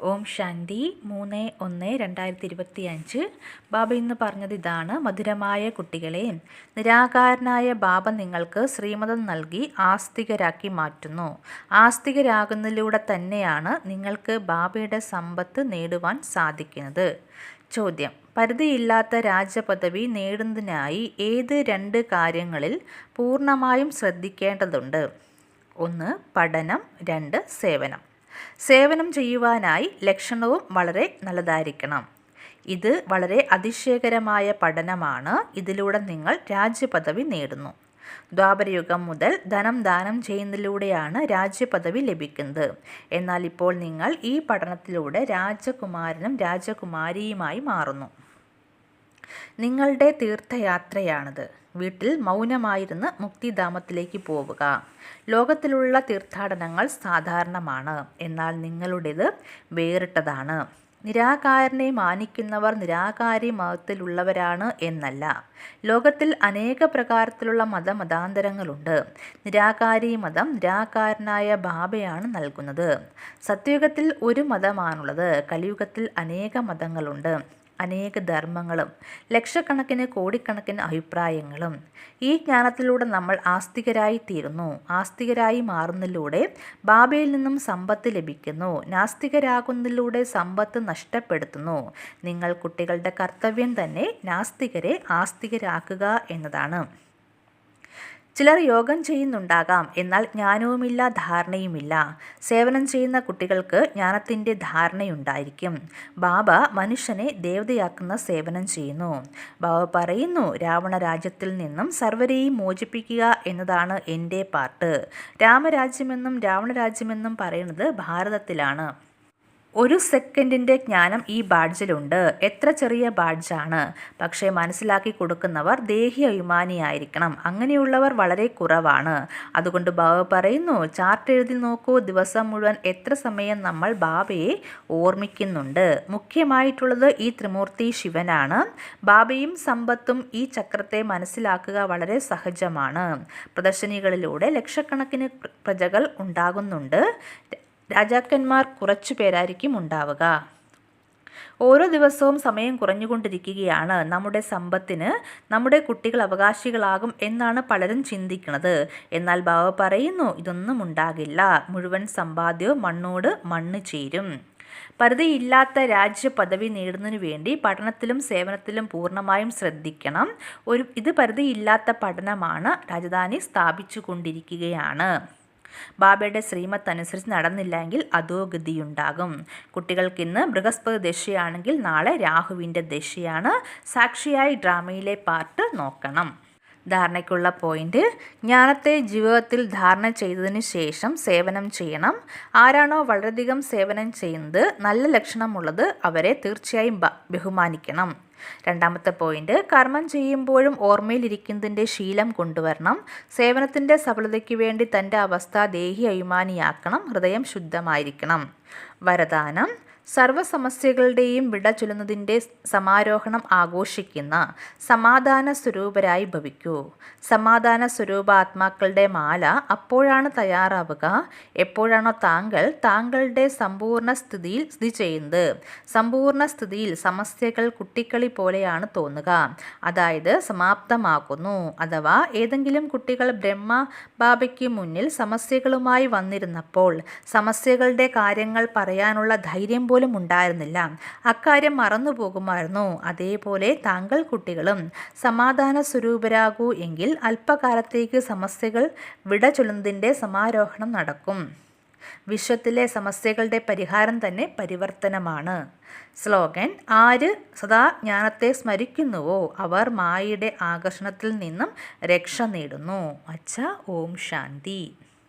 ഓം ശാന്തി മൂന്ന് ഒന്ന് രണ്ടായിരത്തി ഇരുപത്തി അഞ്ച് ബാബ ഇന്ന് പറഞ്ഞത് ഇതാണ് മധുരമായ കുട്ടികളെ നിരാകാരനായ ബാബ നിങ്ങൾക്ക് ശ്രീമതം നൽകി ആസ്തികരാക്കി മാറ്റുന്നു. ആസ്തികരാകുന്നതിലൂടെ തന്നെയാണ് നിങ്ങൾക്ക് ബാബയുടെ സമ്പത്ത് നേടുവാൻ സാധിക്കുന്നത്. ചോദ്യം പരിധിയില്ലാത്ത രാജപദവി നേടുന്നതിനായി ഏത് രണ്ട് കാര്യങ്ങളിൽ പൂർണമായും ശ്രദ്ധിക്കേണ്ടതുണ്ട്? ഒന്ന് പഠനം രണ്ട് സേവനം. സേവനം ചെയ്യുവാനായി ലക്ഷണവും വളരെ നല്ലതായിരിക്കണം. ഇത് വളരെ അതിശയകരമായ പഠനമാണ്. ഇതിലൂടെ നിങ്ങൾ രാജ്യപദവി നേടുന്നു. ദ്വാപരയുഗം മുതൽ ധനം ദാനം ചെയ്യുന്നതിലൂടെയാണ് രാജ്യപദവി ലഭിക്കുന്നത്. എന്നാൽ ഇപ്പോൾ നിങ്ങൾ ഈ പഠനത്തിലൂടെ രാജകുമാരനും രാജകുമാരിയുമായി മാറുന്നു. നിങ്ങളുടെ തീർത്ഥയാത്രയാണിത്. വീട്ടിൽ മൗനമായിരുന്ന് മുക്തിധാമത്തിലേക്ക് പോവുക. ലോകത്തിലുള്ള തീർത്ഥാടനങ്ങൾ സാധാരണമാണ്. എന്നാൽ നിങ്ങളുടേത് വേറിട്ടതാണ്. നിരാകാരനെ മാനിക്കുന്നവർ നിരാകാരി മതത്തിലുള്ളവരാണ് എന്നല്ല. ലോകത്തിൽ അനേക പ്രകാരത്തിലുള്ള മതമതാന്തരങ്ങളുണ്ട്. നിരാകാരി മതം നിരാകാരനായ ബാബയാണ് നൽകുന്നത്. സത്യുഗത്തിൽ ഒരു മതമാണുള്ളത്. കലിയുഗത്തിൽ അനേക മതങ്ങളുണ്ട്. അനേക ധർമ്മങ്ങളും ലക്ഷക്കണക്കിന് കോടിക്കണക്കിന് അഭിപ്രായങ്ങളും. ഈ ജ്ഞാനത്തിലൂടെ നമ്മൾ ആസ്തികരായി തീരുന്നു ആസ്തികരായി മാറുന്നതിലൂടെ ബാബയിൽ നിന്നും സമ്പത്ത് ലഭിക്കുന്നു. നാസ്തികരാകുന്നതിലൂടെ സമ്പത്ത് നഷ്ടപ്പെടുത്തുന്നു. നിങ്ങൾ കുട്ടികളുടെ കർത്തവ്യം തന്നെ നാസ്തികരെ ആസ്തികരാക്കുക എന്നതാണ്. ചിലർ യോഗം ചെയ്യുന്നുണ്ടാകാം എന്നാൽ ജ്ഞാനവുമില്ല ധാരണയുമില്ല. സേവനം ചെയ്യുന്ന കുട്ടികൾക്ക് ജ്ഞാനത്തിന്റെ ധാരണയുണ്ടായിരിക്കും. ബാബ മനുഷ്യനെ ദേവതയാക്കുന്ന സേവനം ചെയ്യുന്നു. ബാബ പറയുന്നു രാവണ രാജ്യത്തിൽ നിന്നും സർവരെയും മോചിപ്പിക്കുക എന്നതാണ് എന്റെ പാർട്ട് രാമരാജ്യമെന്നും രാവണരാജ്യമെന്നും പറയുന്നത് ഭാരതത്തിലാണ്. ഒരു സെക്കൻഡിന്റെ ജ്ഞാനം ഈ ബാഡ്ജിലുണ്ട്. എത്ര ചെറിയ ബാഡ്ജാണ്? പക്ഷേ മനസ്സിലാക്കി കൊടുക്കുന്നവർ ദേഹി അഭിമാനിയായിരിക്കണം. അങ്ങനെയുള്ളവർ വളരെ കുറവാണ്. അതുകൊണ്ട് ബാബ പറയുന്നു ചാർട്ട് എഴുതി നോക്കൂ. ദിവസം മുഴുവൻ എത്ര സമയം നമ്മൾ ബാബയെ ഓർമ്മിക്കുന്നുണ്ട്? മുഖ്യമായിട്ടുള്ളത് ഈ ത്രിമൂർത്തി ശിവനാണ്. ബാബയും സമ്പത്തും ഈ ചക്രത്തെ മനസ്സിലാക്കുക വളരെ സഹജമാണ്. പ്രദർശനികളിലൂടെ ലക്ഷക്കണക്കിന് പ്രജകൾ ഉണ്ടാകുന്നുണ്ട്. രാജാക്കന്മാർ കുറച്ചു പേരായിരിക്കും ഉണ്ടാവുക. ഓരോ ദിവസവും സമയം കുറഞ്ഞുകൊണ്ടിരിക്കുകയാണ്. നമ്മുടെ സമ്പത്തിന് നമ്മുടെ കുട്ടികൾ അവകാശികളാകും എന്നാണ് പലരും ചിന്തിക്കുന്നത്. എന്നാൽ ബാബ പറയുന്നു ഇതൊന്നും ഉണ്ടാകില്ല. മുഴുവൻ സമ്പാദ്യവും മണ്ണോട് മണ്ണ് ചേരും. പരിധിയില്ലാത്ത രാജ്യ പദവി നേടുന്നതിനു വേണ്ടി പഠനത്തിലും സേവനത്തിലും പൂർണമായും ശ്രദ്ധിക്കണം. ഒരു ഇത് പരിധിയില്ലാത്ത പഠനമാണ് രാജധാനി സ്ഥാപിച്ചു കൊണ്ടിരിക്കുകയാണ് ബാബയുടെ ശ്രീമത്ത് അനുസരിച്ച് നടന്നില്ലെങ്കിൽ കുട്ടികൾക്ക് ഇന്ന് ബൃഹസ്പതി ദശയാണെങ്കിൽ നാളെ രാഹുവിന്റെ ദശയാണ്. സാക്ഷിയായി ഡ്രാമയിലെ പാർട്ട് നോക്കണം. ധാരണയ്ക്കുള്ള പോയിന്റ് ജ്ഞാനത്തെ ജീവിതത്തിൽ ധാരണ ചെയ്തതിന് ശേഷം സേവനം ചെയ്യണം. ആരാണോ വളരെയധികം സേവനം ചെയ്യുന്നത് നല്ല ലക്ഷണമുള്ളത് അവരെ തീർച്ചയായും ബഹുമാനിക്കണം. രണ്ടാമത്തെ പോയിന്റ് കർമ്മം ചെയ്യുമ്പോഴും ഓർമ്മയിലിരിക്കുന്നതിന്റെ ശീലം കൊണ്ടുവരണം. സേവനത്തിന്റെ സഫലതയ്ക്ക് വേണ്ടി തന്റെ അവസ്ഥ ദേഹി അഭിമാനിയാക്കണം ഹൃദയം ശുദ്ധമായിരിക്കണം. വരദാനം സർവസമസ്യകളുടെയും വിട ചൊല്ലുന്നതിന്റെ സമാരോഹണം ആഘോഷിക്കുന്ന സമാധാന സ്വരൂപരായി ഭവിക്കൂ. സമാധാന സ്വരൂപാത്മാക്കളുടെ മാല അപ്പോഴാണ് തയ്യാറാവുക. എപ്പോഴാണോ താങ്കൾ താങ്കളുടെ സമ്പൂർണ സ്ഥിതിയിൽ സ്ഥിതി ചെയ്യുന്നത്. സമ്പൂർണ സ്ഥിതിയിൽ സമസ്യകൾ കുട്ടിക്കളി പോലെയാണ് തോന്നുക. അതായത് സമാപ്തമാക്കുന്നു അഥവാ ഏതെങ്കിലും കുട്ടികൾ ബ്രഹ്മ ബാബയ്ക്ക് മുന്നിൽ സമസ്യകളുമായി വന്നിരുന്നപ്പോൾ സമസ്യകളുടെ കാര്യങ്ങൾ പറയാനുള്ള ധൈര്യം പോലും ഉണ്ടായിരുന്നില്ല. അക്കാര്യം മറന്നു പോകുമായിരുന്നു. അതേപോലെ താങ്കൾ കുട്ടികളും സമാധാന സ്വരൂപരാകൂ എങ്കിൽ അല്പകാലത്തേക്ക് സമസ്യകൾ വിട ചൊല്ലുന്നതിന്റെ സമാരോഹണം നടക്കും. വിശ്വത്തിലെ സമസ്യകളുടെ പരിഹാരം തന്നെ പരിവർത്തനമാണ്. സ്ലോഗൻ ആര് സദാ ജ്ഞാനത്തെ സ്മരിക്കുന്നുവോ? അവർ മായയുടെ ആകർഷണത്തിൽ നിന്നും രക്ഷ നേടുന്നു. അച്ഛ ഓം ശാന്തി.